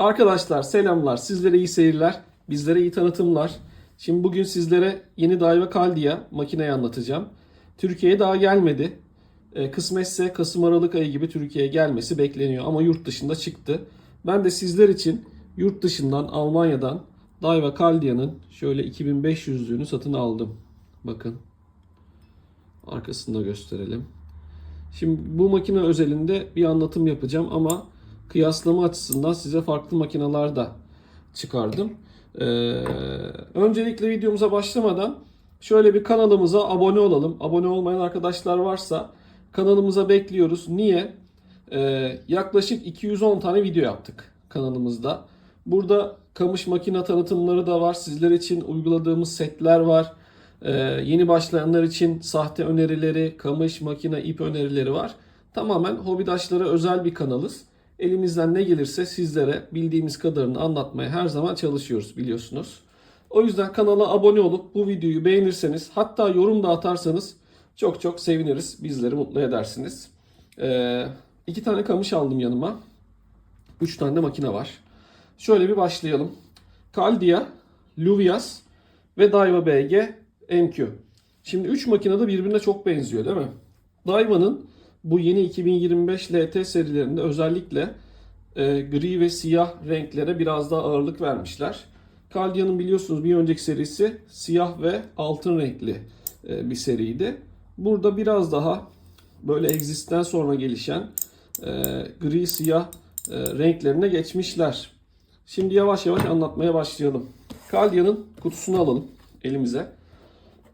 Arkadaşlar selamlar. Sizlere iyi seyirler. Bizlere iyi tanıtımlar. Şimdi bugün sizlere yeni Daiwa Caldia makineyi anlatacağım. Türkiye'ye daha gelmedi. E, kısmetse Kasım Aralık ayı gibi Türkiye'ye gelmesi bekleniyor ama yurt dışında çıktı. Ben de sizler için yurt dışından Almanya'dan Daiwa Caldia'nın şöyle 2500'lüğünü satın aldım. Bakın. Arkasını da gösterelim. Şimdi bu makine özelinde bir anlatım yapacağım ama kıyaslama açısından size farklı makineler de çıkardım. Ee, öncelikle videomuza başlamadan şöyle bir kanalımıza abone olalım. Abone olmayan arkadaşlar varsa kanalımıza bekliyoruz. Niye? Ee, yaklaşık 210 tane video yaptık kanalımızda. Burada kamış makine tanıtımları da var. Sizler için uyguladığımız setler var. Ee, yeni başlayanlar için sahte önerileri, kamış, makine, ip önerileri var. Tamamen hobidaşlara özel bir kanalız. Elimizden ne gelirse sizlere bildiğimiz kadarını anlatmaya her zaman çalışıyoruz biliyorsunuz. O yüzden kanala abone olup bu videoyu beğenirseniz hatta yorum da atarsanız çok çok seviniriz. Bizleri mutlu edersiniz. Ee, iki tane kamış aldım yanıma. Üç tane de makine var. Şöyle bir başlayalım. Caldia, Luvias ve Daiwa BG MQ. Şimdi 3 makine de birbirine çok benziyor değil mi? Daiwa'nın bu yeni 2025 LT serilerinde özellikle e, gri ve siyah renklere biraz daha ağırlık vermişler. Caldia'nın biliyorsunuz bir önceki serisi siyah ve altın renkli e, bir seriydi. Burada biraz daha böyle Exist'ten sonra gelişen e, gri siyah e, renklerine geçmişler. Şimdi yavaş yavaş anlatmaya başlayalım. Caldia'nın kutusunu alalım elimize.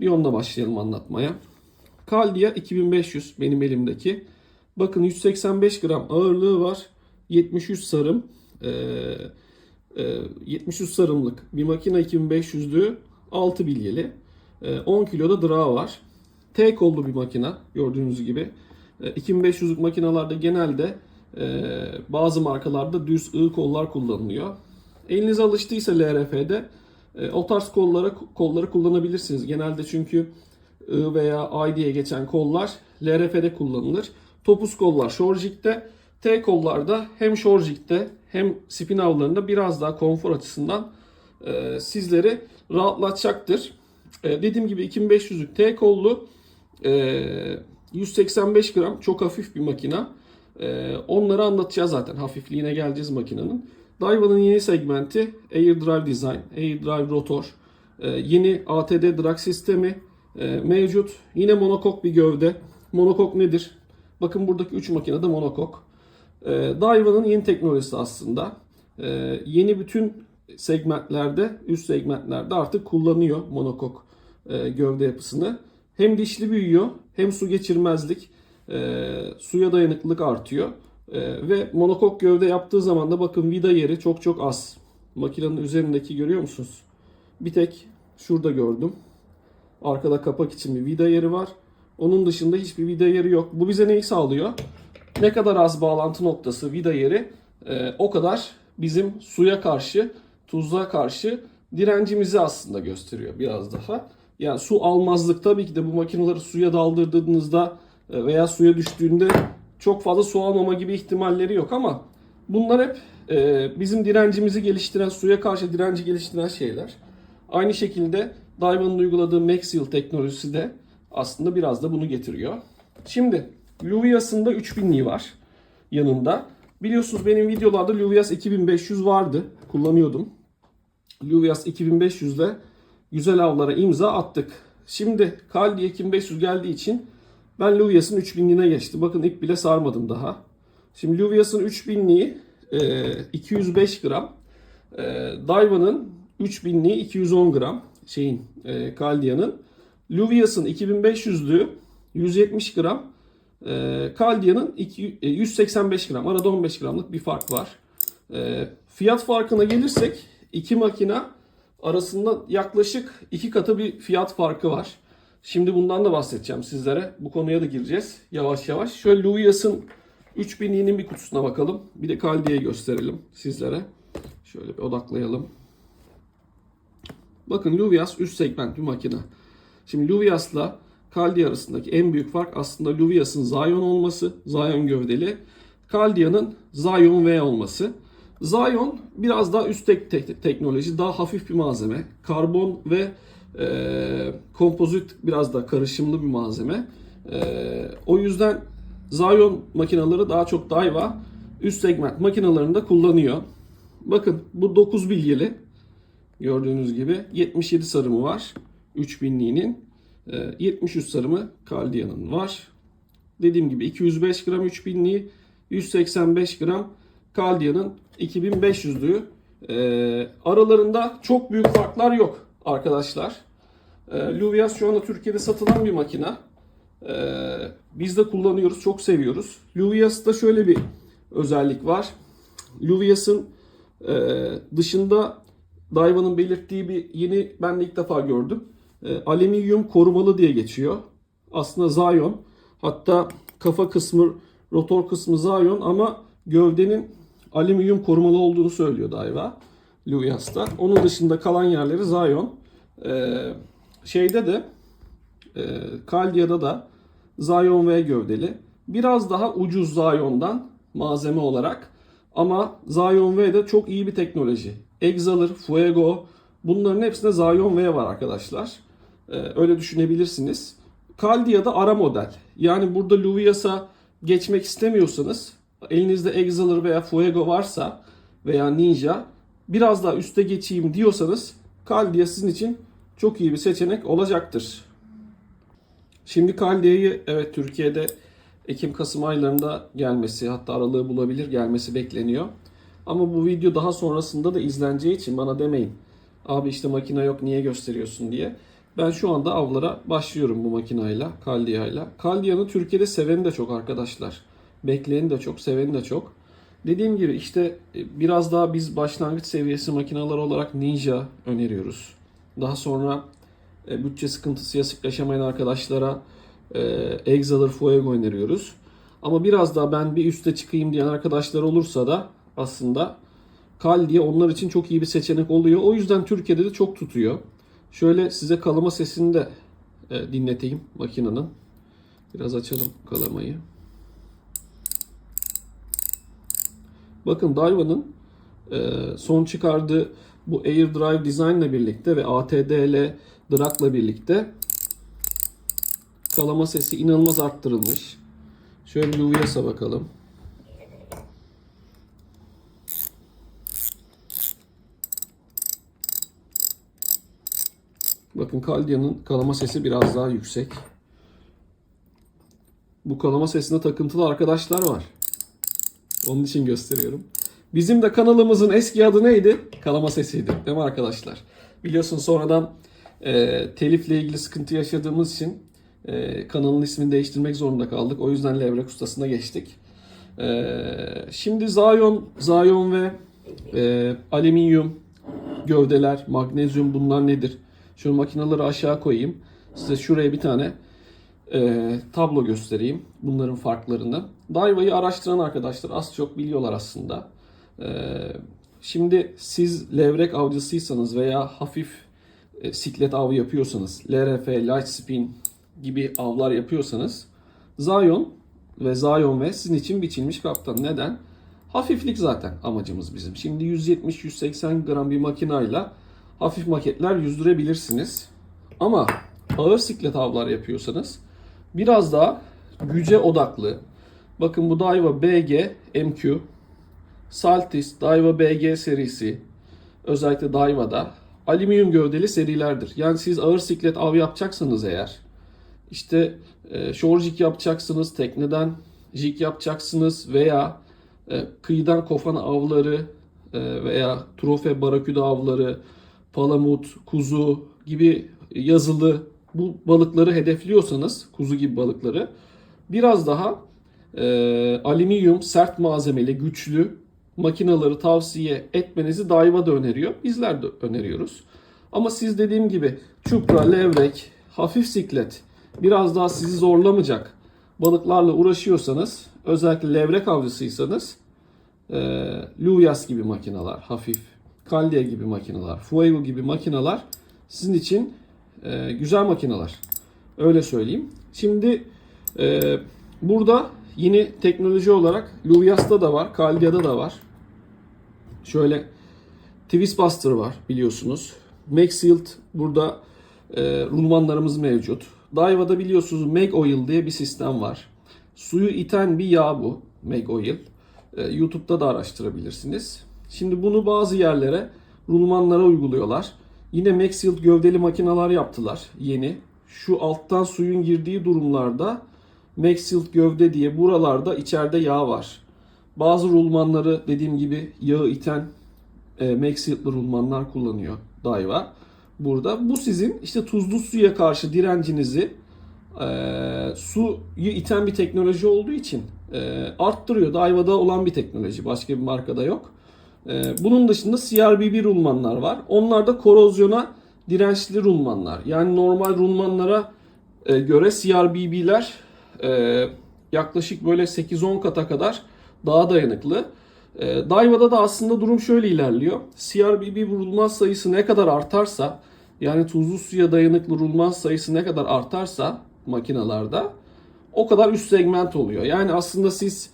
Bir onunla başlayalım anlatmaya. Caldia 2500 benim elimdeki. Bakın 185 gram ağırlığı var. 73 sarım. Ee, e, 73 sarımlık bir makine 2500'lüğü 6 bilyeli. Ee, 10 kiloda drağı var. T kollu bir makina gördüğünüz gibi. Ee, 2500'lük makinalarda genelde e, bazı markalarda düz I kollar kullanılıyor. Elinize alıştıysa LRF'de e, o tarz kollara kolları kullanabilirsiniz. Genelde çünkü I veya I diye geçen kollar LRF'de kullanılır. Topuz kollar Shorjik'te, T kollarda hem Shorjik'te hem spin avlarında biraz daha konfor açısından e, sizleri rahatlatacaktır. E, dediğim gibi 2500'lük T kollu e, 185 gram çok hafif bir makina. E, onları anlatacağız zaten hafifliğine geleceğiz makinenin. Daiwa'nın yeni segmenti Air Drive Design, Air Drive Rotor, e, yeni ATD drag sistemi mevcut. Yine monokok bir gövde. Monokok nedir? Bakın buradaki 3 makine de monokok. E, Daiwa'nın yeni teknolojisi aslında. E, yeni bütün segmentlerde, üst segmentlerde artık kullanıyor monokok e, gövde yapısını. Hem dişli büyüyor hem su geçirmezlik, e, suya dayanıklılık artıyor. Ve monokok gövde yaptığı zaman da bakın vida yeri çok çok az. Makinenin üzerindeki görüyor musunuz? Bir tek şurada gördüm. Arkada kapak için bir vida yeri var. Onun dışında hiçbir vida yeri yok. Bu bize neyi sağlıyor? Ne kadar az bağlantı noktası vida yeri e, o kadar bizim suya karşı, tuzluğa karşı direncimizi aslında gösteriyor biraz daha. Yani su almazlık tabii ki de bu makineleri suya daldırdığınızda e, veya suya düştüğünde çok fazla su almama gibi ihtimalleri yok ama bunlar hep e, bizim direncimizi geliştiren, suya karşı direnci geliştiren şeyler. Aynı şekilde Daiwa'nın uyguladığı Maxial teknolojisi de aslında biraz da bunu getiriyor. Şimdi Luvias'ın da 3000'liği var yanında. Biliyorsunuz benim videolarda Luvias 2500 vardı. Kullanıyordum. Luvias 2500 ile güzel avlara imza attık. Şimdi Caldi 2500 geldiği için ben Luvias'ın 3000'liğine geçtim. Bakın ip bile sarmadım daha. Şimdi Luvias'ın 3000'liği e, 205 gram. E, Daiwa'nın 3000'liği 210 gram. Şeyin e, Caldia'nın. Luvias'ın 2500'lüğü 170 gram. E, Caldia'nın 2, e, 185 gram. Arada 15 gramlık bir fark var. E, fiyat farkına gelirsek iki makina arasında yaklaşık iki katı bir fiyat farkı var. Şimdi bundan da bahsedeceğim sizlere. Bu konuya da gireceğiz yavaş yavaş. Şöyle Luvias'ın 3000'liğinin bir kutusuna bakalım. Bir de Caldia'yı gösterelim sizlere. Şöyle bir odaklayalım. Bakın Luvias üst segment bir makine. Şimdi Luvias'la Caldia arasındaki en büyük fark aslında Luvias'ın Zion olması, Zion gövdeli. Caldia'nın Zion V olması. Zion biraz daha üst tek, tek- teknoloji, daha hafif bir malzeme. Karbon ve e, kompozit biraz da karışımlı bir malzeme. E, o yüzden Zion makineleri daha çok Daiwa üst segment makinalarında kullanıyor. Bakın bu 9 bilyeli gördüğünüz gibi 77 sarımı var 3000'liğinin. E, 73 sarımı Caldia'nın var. Dediğim gibi 205 gram 3000'liği 185 gram Caldia'nın 2500'lüğü. Ee, aralarında çok büyük farklar yok arkadaşlar. Ee, Luvias şu anda Türkiye'de satılan bir makina. Ee, biz de kullanıyoruz, çok seviyoruz. Luvias'ta şöyle bir özellik var. Luvias'ın e, dışında Daiwa'nın belirttiği bir yeni ben de ilk defa gördüm. E, alüminyum korumalı diye geçiyor. Aslında Zion. Hatta kafa kısmı, rotor kısmı Zion ama gövdenin alüminyum korumalı olduğunu söylüyor Daiwa. Luvias'ta. Onun dışında kalan yerleri Zion. Ee, şeyde de e, Caldia'da da Zion V gövdeli. Biraz daha ucuz Zion'dan malzeme olarak. Ama Zion V de çok iyi bir teknoloji. Exaler, Fuego bunların hepsinde Zion V var arkadaşlar. Ee, öyle düşünebilirsiniz. Caldia'da ara model. Yani burada Luvias'a geçmek istemiyorsanız elinizde Exaler veya Fuego varsa veya Ninja biraz daha üste geçeyim diyorsanız Caldia sizin için çok iyi bir seçenek olacaktır. Şimdi Caldia'yı evet Türkiye'de Ekim-Kasım aylarında gelmesi hatta aralığı bulabilir gelmesi bekleniyor. Ama bu video daha sonrasında da izleneceği için bana demeyin. Abi işte makine yok niye gösteriyorsun diye. Ben şu anda avlara başlıyorum bu makinayla, Caldia'yla. Caldia'nın Türkiye'de seveni de çok arkadaşlar. Bekleyeni de çok, seveni de çok. Dediğim gibi işte e, biraz daha biz başlangıç seviyesi makineler olarak Ninja öneriyoruz. Daha sonra e, bütçe sıkıntısı yaşamayan arkadaşlara e, Exaler Fuego öneriyoruz. Ama biraz daha ben bir üste çıkayım diyen arkadaşlar olursa da aslında Caldia onlar için çok iyi bir seçenek oluyor. O yüzden Türkiye'de de çok tutuyor. Şöyle size kalama sesini de e, dinleteyim makinenin. Biraz açalım kalamayı. Bakın Daiwa'nın e, son çıkardığı bu Air Drive Design ile birlikte ve ATDL Drag'la birlikte kalama sesi inanılmaz arttırılmış. Şöyle Luvias'a bakalım. Bakın Caldia'nın kalama sesi biraz daha yüksek. Bu kalama sesine takıntılı arkadaşlar var. Onun için gösteriyorum. Bizim de kanalımızın eski adı neydi? Kalama sesiydi. Değil mi arkadaşlar? Biliyorsun sonradan e, telifle ilgili sıkıntı yaşadığımız için e, kanalın ismini değiştirmek zorunda kaldık. O yüzden levrek ustasına geçtik. E, şimdi Zion, Zion ve e, alüminyum gövdeler, magnezyum bunlar nedir? Şu makineleri aşağı koyayım. Size şuraya bir tane e, tablo göstereyim. Bunların farklarını. Daiwa'yı araştıran arkadaşlar az çok biliyorlar aslında. E, şimdi siz levrek avcısıysanız veya hafif e, siklet avı yapıyorsanız, LRF, light spin gibi avlar yapıyorsanız Zion ve Zion ve sizin için biçilmiş kaptan. Neden? Hafiflik zaten amacımız bizim. Şimdi 170-180 gram bir makinayla hafif maketler yüzdürebilirsiniz. Ama ağır siklet avlar yapıyorsanız biraz daha güce odaklı. Bakın bu Daiwa BG MQ, Saltis, Daiwa BG serisi, özellikle Daiwa'da alüminyum gövdeli serilerdir. Yani siz ağır siklet av yapacaksanız eğer, işte e, shore jig yapacaksınız, tekneden jig yapacaksınız veya e, kıyıdan kofan avları e, veya trofe baraküda avları, palamut, kuzu gibi yazılı bu balıkları hedefliyorsanız, kuzu gibi balıkları biraz daha e, alüminyum, sert malzemeli, güçlü makinaları tavsiye etmenizi Daiwa da öneriyor. Bizler de öneriyoruz. Ama siz dediğim gibi çupra, levrek, hafif siklet biraz daha sizi zorlamayacak balıklarla uğraşıyorsanız özellikle levrek avcısıysanız e, Luvias gibi makineler hafif, Caldia gibi makineler, Fuego gibi makineler sizin için e, güzel makineler. Öyle söyleyeyim. Şimdi e, burada yeni teknoloji olarak Luvias'ta da var, Caldia'da da var. Şöyle Twist Buster var biliyorsunuz. Maxilt burada e, rulmanlarımız mevcut. Daiva'da biliyorsunuz Meg Oil diye bir sistem var. Suyu iten bir yağ bu Meg Oil. E, YouTube'da da araştırabilirsiniz. Şimdi bunu bazı yerlere rulmanlara uyguluyorlar. Yine Maxilt gövdeli makineler yaptılar yeni. Şu alttan suyun girdiği durumlarda Maxilt gövde diye buralarda içeride yağ var. Bazı rulmanları dediğim gibi yağı iten e, Maxilt'li rulmanlar kullanıyor Daiwa. Burada bu sizin işte tuzlu suya karşı direncinizi e, suyu iten bir teknoloji olduğu için e, arttırıyor. Daiwa'da olan bir teknoloji. Başka bir markada yok. E, bunun dışında CRBB rulmanlar var. Onlar da korozyona dirençli rulmanlar. Yani normal rulmanlara e, göre CRBB'ler e, yaklaşık böyle 8-10 kata kadar daha dayanıklı. E, Daiva'da da aslında durum şöyle ilerliyor. CRBB rulman sayısı ne kadar artarsa yani tuzlu suya dayanıklı rulman sayısı ne kadar artarsa makinalarda o kadar üst segment oluyor. Yani aslında siz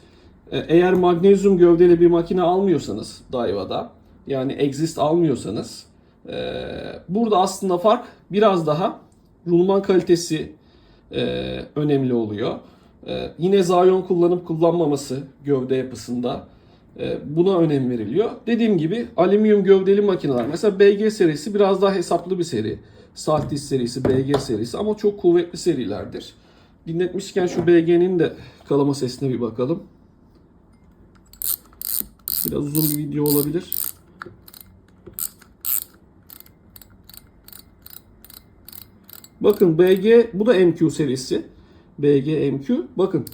eğer magnezyum gövdeli bir makine almıyorsanız Daiva'da yani exist almıyorsanız e, burada aslında fark biraz daha rulman kalitesi e, önemli oluyor. E, yine Zayon kullanıp kullanmaması gövde yapısında e, buna önem veriliyor. Dediğim gibi alüminyum gövdeli makineler. Mesela BG serisi biraz daha hesaplı bir seri. Saltis serisi, BG serisi ama çok kuvvetli serilerdir. Dinletmişken şu BG'nin de kalama sesine bir bakalım. Biraz uzun bir video olabilir. Bakın BG bu da MQ serisi. BG MQ. Bakın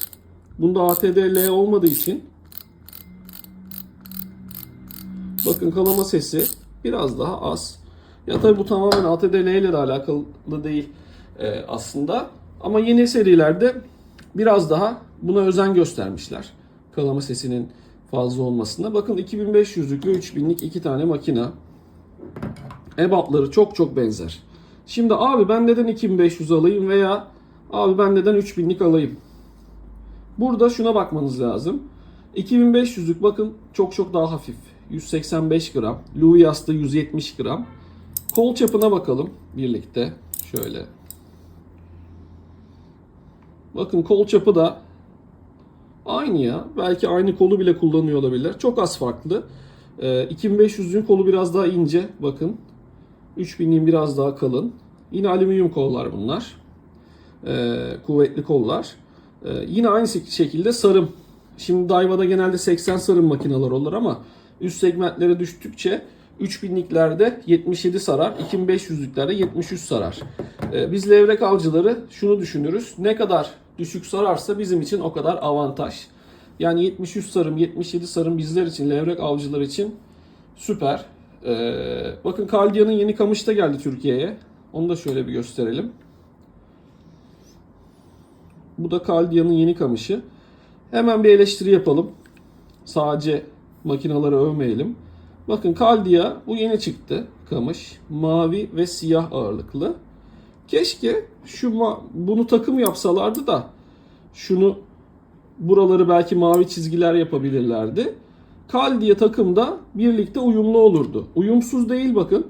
bunda ATD-L olmadığı için bakın kalama sesi biraz daha az. Ya tabi bu tamamen ATD-L ile de alakalı değil e, aslında. Ama yeni serilerde biraz daha buna özen göstermişler. Kalama sesinin fazla olmasına. Bakın 2500'lük ve 3000'lik iki tane makina. Ebatları çok çok benzer. Şimdi abi ben neden 2500 alayım veya abi ben neden 3000'lik alayım? Burada şuna bakmanız lazım. 2500'lük bakın çok çok daha hafif. 185 gram. Louis yastığı 170 gram. Kol çapına bakalım birlikte. Şöyle. Bakın kol çapı da aynı ya. Belki aynı kolu bile kullanıyor olabilir. Çok az farklı. Ee, 2500'ün kolu biraz daha ince. Bakın. 3000'in biraz daha kalın. Yine alüminyum kollar bunlar. Ee, kuvvetli kollar. Ee, yine aynı şekilde sarım. Şimdi Daiva'da genelde 80 sarım makineler olur ama üst segmentlere düştükçe 3000'liklerde 77 sarar, 2500'lüklerde 73 sarar. Ee, biz levrek avcıları şunu düşünürüz. Ne kadar düşük sararsa bizim için o kadar avantaj. Yani 73 sarım, 77 sarım bizler için, levrek avcılar için süper. Ee, bakın Kaldia'nın yeni kamışı da geldi Türkiye'ye. Onu da şöyle bir gösterelim. Bu da Kaldia'nın yeni kamışı. Hemen bir eleştiri yapalım. Sadece makinaları övmeyelim. Bakın Kaldia bu yeni çıktı kamış. Mavi ve siyah ağırlıklı. Keşke şu bunu takım yapsalardı da şunu buraları belki mavi çizgiler yapabilirlerdi. Kaldiye takımda birlikte uyumlu olurdu. Uyumsuz değil bakın.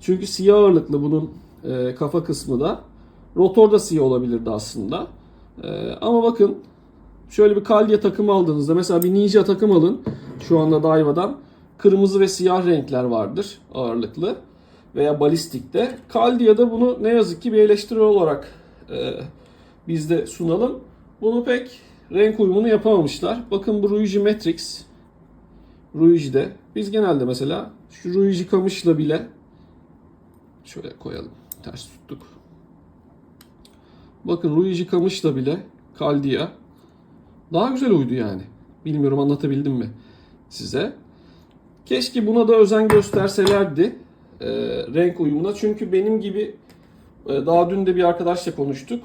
Çünkü siyah ağırlıklı bunun e, kafa kısmı da. Rotor da siyah olabilirdi aslında. E, ama bakın şöyle bir Kaldiye takım aldığınızda mesela bir Ninja takım alın. Şu anda Daiva'dan. Kırmızı ve siyah renkler vardır ağırlıklı. Veya balistikte. Kaldia'da bunu ne yazık ki bir eleştiri olarak e, biz sunalım. Bunu pek renk uyumunu yapamamışlar. Bakın bu Ruiji Matrix. Ruiji'de. Biz genelde mesela şu Ruiji kamışla bile şöyle koyalım. Ters tuttuk. Bakın Ruiji kamışla bile Kaldia daha güzel uydu yani. Bilmiyorum anlatabildim mi size. Keşke buna da özen gösterselerdi e, renk uyumuna. Çünkü benim gibi e, daha dün de bir arkadaşla konuştuk.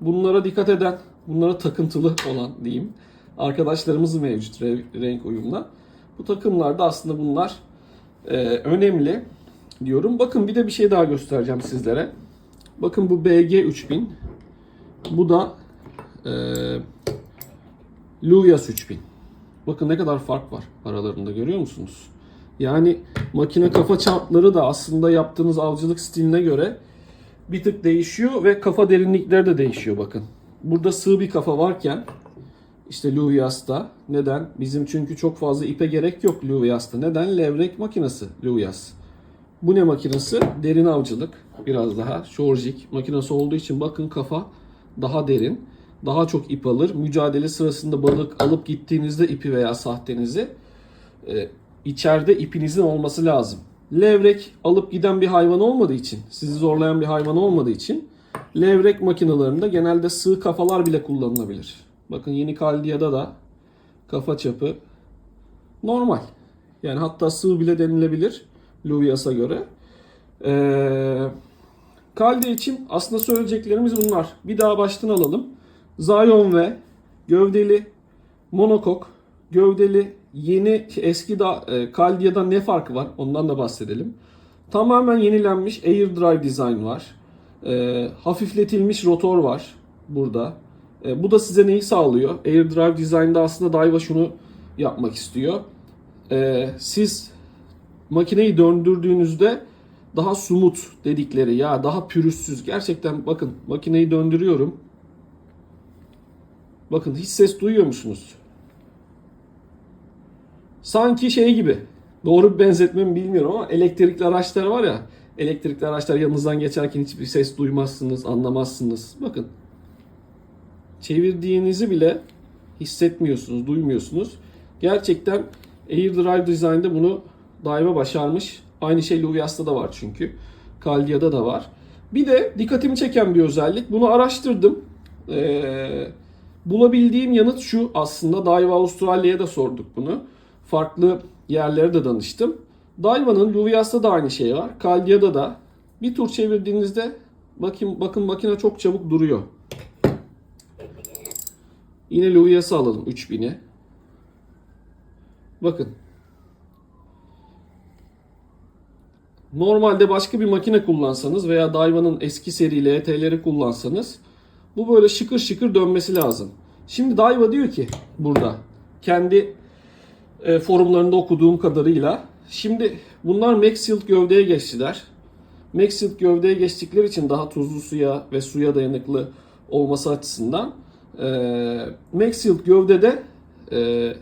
Bunlara dikkat eden, bunlara takıntılı olan diyeyim arkadaşlarımız mevcut re- renk uyumuna. Bu takımlarda aslında bunlar e, önemli diyorum. Bakın bir de bir şey daha göstereceğim sizlere. Bakın bu BG 3000. Bu da e, Luvias 3000. Bakın ne kadar fark var aralarında görüyor musunuz? Yani makine kafa çapları da aslında yaptığınız avcılık stiline göre bir tık değişiyor ve kafa derinlikleri de değişiyor bakın. Burada sığ bir kafa varken işte Luvias'ta neden? Bizim çünkü çok fazla ipe gerek yok Luvias'ta. Neden? Levrek makinesi Luvias. Bu ne makinesi? Derin avcılık. Biraz daha şorjik makinesi olduğu için bakın kafa daha derin. Daha çok ip alır. Mücadele sırasında balık alıp gittiğinizde ipi veya sahtenizi e, içeride ipinizin olması lazım. Levrek alıp giden bir hayvan olmadığı için, sizi zorlayan bir hayvan olmadığı için levrek makinalarında genelde sığ kafalar bile kullanılabilir. Bakın yeni Kaldiya'da da kafa çapı normal. Yani hatta sığ bile denilebilir Luvias'a göre. Ee, Kaldiya için aslında söyleyeceklerimiz bunlar. Bir daha baştan alalım. Zion ve gövdeli monokok, gövdeli yeni eski da e, Kaldiya'da ne farkı var? Ondan da bahsedelim. Tamamen yenilenmiş Air Drive Design var. E, hafifletilmiş rotor var burada. E, bu da size neyi sağlıyor? Air Drive Design'da aslında Daiwa şunu yapmak istiyor. E, siz makineyi döndürdüğünüzde daha sumut dedikleri ya daha pürüzsüz. Gerçekten bakın makineyi döndürüyorum. Bakın hiç ses duyuyor musunuz? Sanki şey gibi. Doğru bir benzetme mi bilmiyorum ama elektrikli araçlar var ya. Elektrikli araçlar yanınızdan geçerken hiçbir ses duymazsınız, anlamazsınız. Bakın. Çevirdiğinizi bile hissetmiyorsunuz, duymuyorsunuz. Gerçekten Air Drive Design'da bunu Daiwa başarmış. Aynı şey Luvias'ta da var çünkü. Caldia'da da var. Bir de dikkatimi çeken bir özellik. Bunu araştırdım. Ee, bulabildiğim yanıt şu aslında. Daiwa Avustralya'ya da sorduk bunu. Farklı yerlere de danıştım. Daiwa'nın Luvias'ta da aynı şey var. Caldia'da da. Bir tur çevirdiğinizde bakın bakın makine çok çabuk duruyor. Yine Luvias'ı alalım 3000'i. Bakın. Normalde başka bir makine kullansanız veya Daiwa'nın eski seri LT'leri kullansanız bu böyle şıkır şıkır dönmesi lazım. Şimdi Daiwa diyor ki burada kendi e, forumlarında okuduğum kadarıyla şimdi bunlar Maxfield gövdeye geçtiler. Maxfield gövdeye geçtikleri için daha tuzlu suya ve suya dayanıklı olması açısından e, Maxfield gövdede e,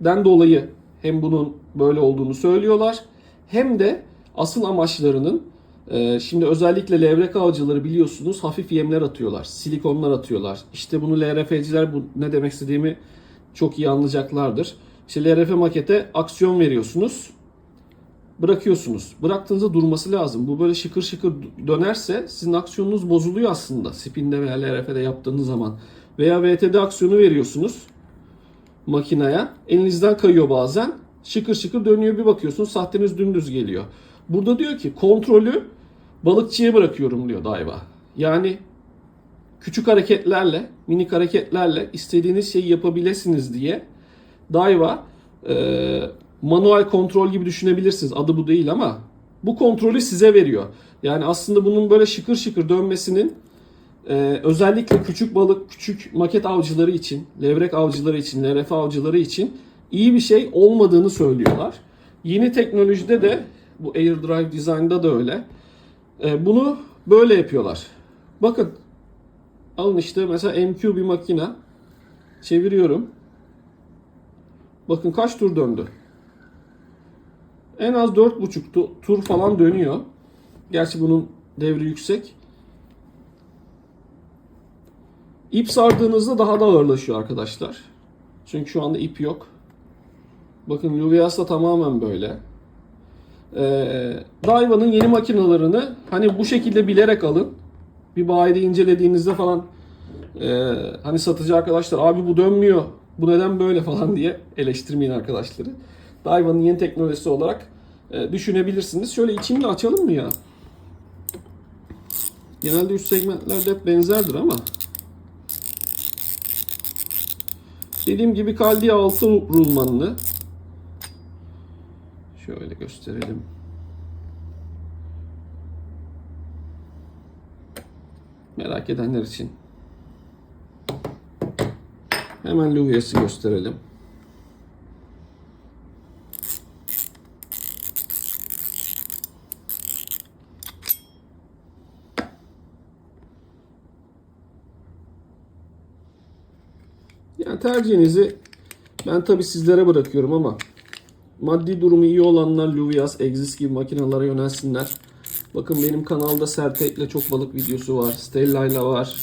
den dolayı hem bunun böyle olduğunu söylüyorlar hem de asıl amaçlarının e, şimdi özellikle levrek avcıları biliyorsunuz hafif yemler atıyorlar. Silikonlar atıyorlar. İşte bunu LRF'ciler bu ne demek istediğimi çok iyi anlayacaklardır. İşte LRF makete aksiyon veriyorsunuz. Bırakıyorsunuz. Bıraktığınızda durması lazım. Bu böyle şıkır şıkır dönerse sizin aksiyonunuz bozuluyor aslında. Spin'de veya LRF'de yaptığınız zaman. Veya VTD aksiyonu veriyorsunuz makineye. Elinizden kayıyor bazen. Şıkır şıkır dönüyor bir bakıyorsunuz sahteniz dümdüz geliyor. Burada diyor ki kontrolü balıkçıya bırakıyorum diyor Daiwa. Yani küçük hareketlerle, minik hareketlerle istediğiniz şeyi yapabilirsiniz diye Daiwa e, manuel kontrol gibi düşünebilirsiniz. Adı bu değil ama bu kontrolü size veriyor. Yani aslında bunun böyle şıkır şıkır dönmesinin e, özellikle küçük balık, küçük maket avcıları için, levrek avcıları için, LRF avcıları için iyi bir şey olmadığını söylüyorlar. Yeni teknolojide de bu Air Drive Design'da da öyle. E, bunu böyle yapıyorlar. Bakın. Alın işte mesela MQ bir makine. Çeviriyorum. Bakın kaç tur döndü. En az 4,5 tu- tur falan dönüyor. Gerçi bunun devri yüksek. İp sardığınızda daha da ağırlaşıyor arkadaşlar. Çünkü şu anda ip yok. Bakın Luvias da tamamen böyle. Ee, Daiwa'nın yeni makinalarını hani bu şekilde bilerek alın. Bir bayide incelediğinizde falan e, hani satıcı arkadaşlar abi bu dönmüyor. Bu neden böyle falan diye eleştirmeyin arkadaşları. Daiwa'nın yeni teknolojisi olarak e, düşünebilirsiniz. Şöyle içini de açalım mı ya? Genelde üst segmentlerde hep benzerdir ama. Dediğim gibi Kaldi 6 rulmanlı. Şöyle gösterelim. Merak edenler için. Hemen Luvia'sı gösterelim. Yani tercihinizi ben tabi sizlere bırakıyorum ama maddi durumu iyi olanlar Luvias, Exis gibi makinalara yönelsinler. Bakın benim kanalda Sertek'le çok balık videosu var. Stella'yla var.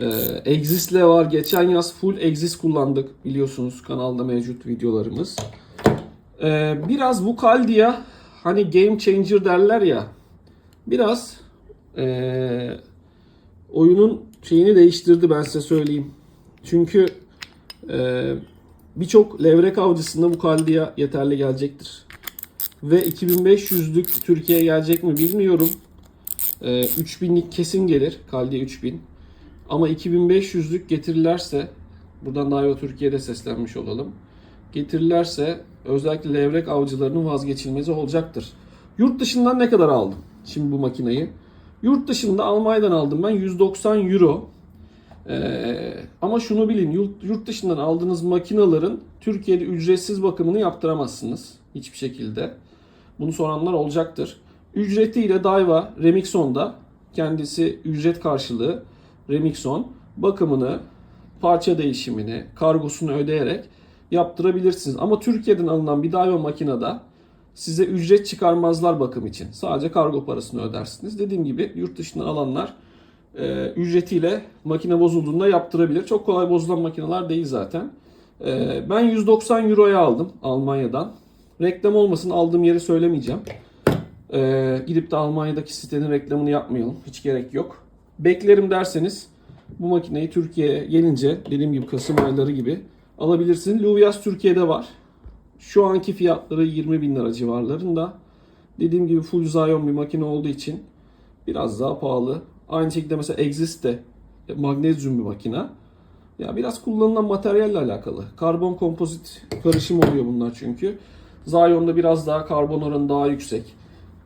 Ee, Exis'le var. Geçen yaz full Exis kullandık. Biliyorsunuz kanalda mevcut videolarımız. Ee, biraz bu Caldia hani game changer derler ya. Biraz ee, oyunun şeyini değiştirdi ben size söyleyeyim. Çünkü ee, birçok levrek avcısında bu Caldia yeterli gelecektir. Ve 2500'lük Türkiye'ye gelecek mi bilmiyorum. Ee, 3000'lik kesin gelir. Caldia 3000. Ama 2500'lük getirirlerse buradan Daiwa Türkiye'de seslenmiş olalım. Getirirlerse özellikle levrek avcılarının vazgeçilmezi olacaktır. Yurt dışından ne kadar aldım şimdi bu makinayı? Yurt dışında Almanya'dan aldım ben 190 euro. Ee, ama şunu bilin yurt dışından aldığınız makinaların Türkiye'de ücretsiz bakımını yaptıramazsınız hiçbir şekilde. Bunu soranlar olacaktır. Ücretiyle Daiwa Remixon'da kendisi ücret karşılığı Remixon bakımını, parça değişimini, kargosunu ödeyerek yaptırabilirsiniz. Ama Türkiye'den alınan bir Daiwa makinede size ücret çıkarmazlar bakım için. Sadece kargo parasını ödersiniz. Dediğim gibi yurt dışından alanlar e, ücretiyle makine bozulduğunda yaptırabilir. Çok kolay bozulan makineler değil zaten. E, ben 190 Euro'ya aldım Almanya'dan. Reklam olmasın aldığım yeri söylemeyeceğim. E, gidip de Almanya'daki sitenin reklamını yapmayalım. Hiç gerek yok. Beklerim derseniz bu makineyi Türkiye'ye gelince dediğim gibi Kasım ayları gibi alabilirsiniz. Luvias Türkiye'de var. Şu anki fiyatları 20 bin lira civarlarında. Dediğim gibi full Zion bir makine olduğu için biraz daha pahalı. Aynı şekilde mesela Exist de magnezyum bir makine. Ya biraz kullanılan materyalle alakalı. Karbon kompozit karışım oluyor bunlar çünkü. Zion'da biraz daha karbon oranı daha yüksek.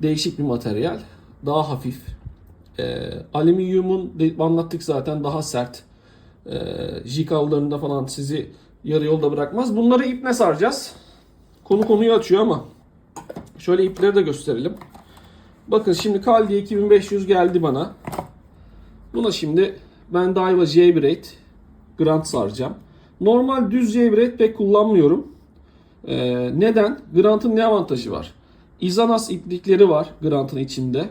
Değişik bir materyal. Daha hafif. Ee, alüminyumun anlattık zaten daha sert. Ee, J-kavlarında falan sizi yarı yolda bırakmaz. Bunları iple saracağız. Konu konuyu açıyor ama şöyle ipleri de gösterelim. Bakın şimdi Caldia 2500 geldi bana. Buna şimdi ben Daiwa J-Braid Grant saracağım. Normal düz J-Braid pek kullanmıyorum. Ee, neden? Grant'ın ne avantajı var? Izanas iplikleri var Grant'ın içinde.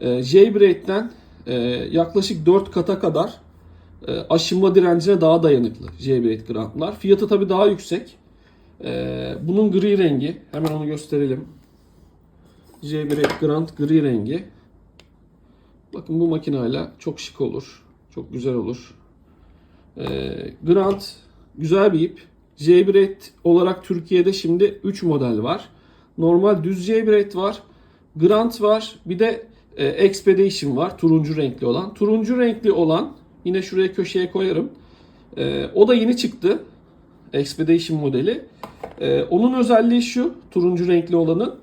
Ee, J-Braid'den e, yaklaşık 4 kata kadar e, aşınma direncine daha dayanıklı J-Braid Grant'lar. Fiyatı tabi daha yüksek. Ee, bunun gri rengi. Hemen onu gösterelim. J-Braid Grant gri rengi. Bakın bu makinayla çok şık olur. Çok güzel olur. Ee, Grant güzel bir ip. J-Braid olarak Türkiye'de şimdi 3 model var. Normal düz J-Braid var. Grant var. Bir de e, Expedition var. Turuncu renkli olan. Turuncu renkli olan yine şuraya köşeye koyarım. E, o da yeni çıktı. Expedition modeli. E, onun özelliği şu. Turuncu renkli olanın.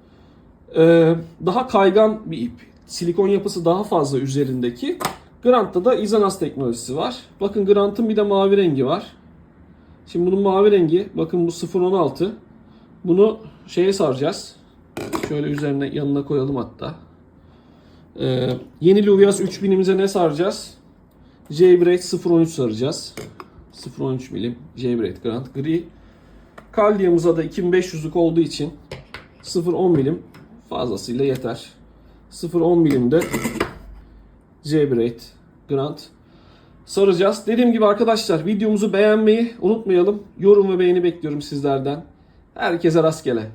E, daha kaygan bir ip. Silikon yapısı daha fazla üzerindeki. Grant'ta da Izanas teknolojisi var. Bakın Grant'ın bir de mavi rengi var. Şimdi bunun mavi rengi bakın bu 0.16. Bunu şeye saracağız. Şöyle üzerine yanına koyalım hatta. Ee, yeni Luvias 3000'imize ne saracağız? J-Braid 0.13 saracağız. 0.13 milim J-Braid Grant gri. Caldia'mıza da 2500'lük olduğu için 0.10 milim fazlasıyla yeter. 0.10 milimde J-Braid Grant saracağız. Dediğim gibi arkadaşlar videomuzu beğenmeyi unutmayalım. Yorum ve beğeni bekliyorum sizlerden. Herkese rastgele.